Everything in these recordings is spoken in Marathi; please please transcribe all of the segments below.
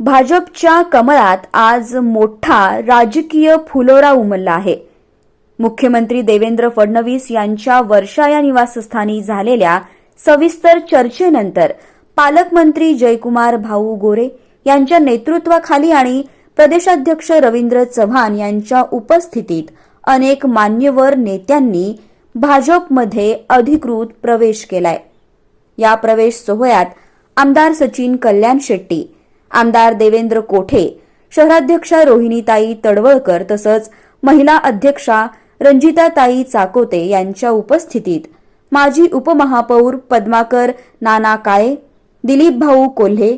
भाजपच्या कमळात आज मोठा राजकीय फुलोरा उमलला आहे. मुख्यमंत्री देवेंद्र फडणवीस यांच्या वर्षा या निवासस्थानी झालेल्या सविस्तर चर्चेनंतर पालकमंत्री जयकुमार भाऊ गोरे यांच्या नेतृत्वाखाली आणि प्रदेशाध्यक्ष रवींद्र चव्हाण यांच्या उपस्थितीत अनेक मान्यवर नेत्यांनी भाजपमध्ये अधिकृत प्रवेश केलाय. या प्रवेश सोहळ्यात आमदार सचिन कल्याण शेट्टी आमदार देवेंद्र कोठे शहराध्यक्षा रोहिणीताई तडवळकर तसंच महिला अध्यक्षा रंजिताताई चाकोते यांच्या उपस्थितीत माजी उपमहापौर पद्माकर नाना काळे दिलीप भाऊ कोल्हे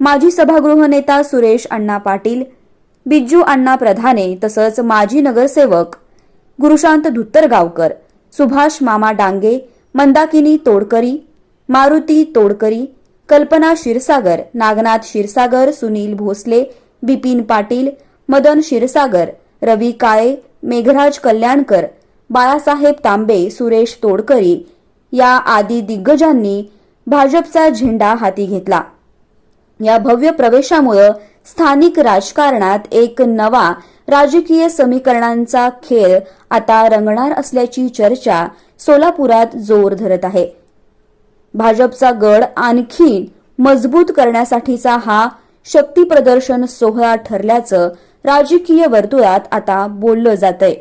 माजी सभागृह नेता सुरेश अण्णा पाटील बिज्जू अण्णा प्रधाने तसंच माजी नगरसेवक गुरुशांत धुत्तरगावकर सुभाष मामा डांगे मंदाकिनी तोडकरी मारुती तोडकरी कल्पना क्षीरसागर नागनाथ क्षीरसागर सुनील भोसले बिपिन पाटील मदन क्षीरसागर रवी काळे मेघराज कल्याणकर बाळासाहेब तांबे सुरेश तोडकरी या आदी दिग्गजांनी भाजपचा झेंडा हाती घेतला. या भव्य प्रवेशामुळं स्थानिक राजकारणात एक नवा राजकीय समीकरणांचा खेळ आता रंगणार असल्याची चर्चा सोलापुरात जोर धरत आहे. भाजपचा गड आणखी मजबूत करण्यासाठीचा हा शक्ती प्रदर्शन सोहळा ठरल्याचं राजकीय वर्तुळात आता बोललं जातंय.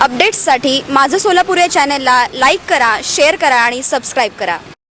अपडेट्ससाठी माझं सोलापूर या चॅनलला लाईक करा शेअर करा आणि सबस्क्राईब करा.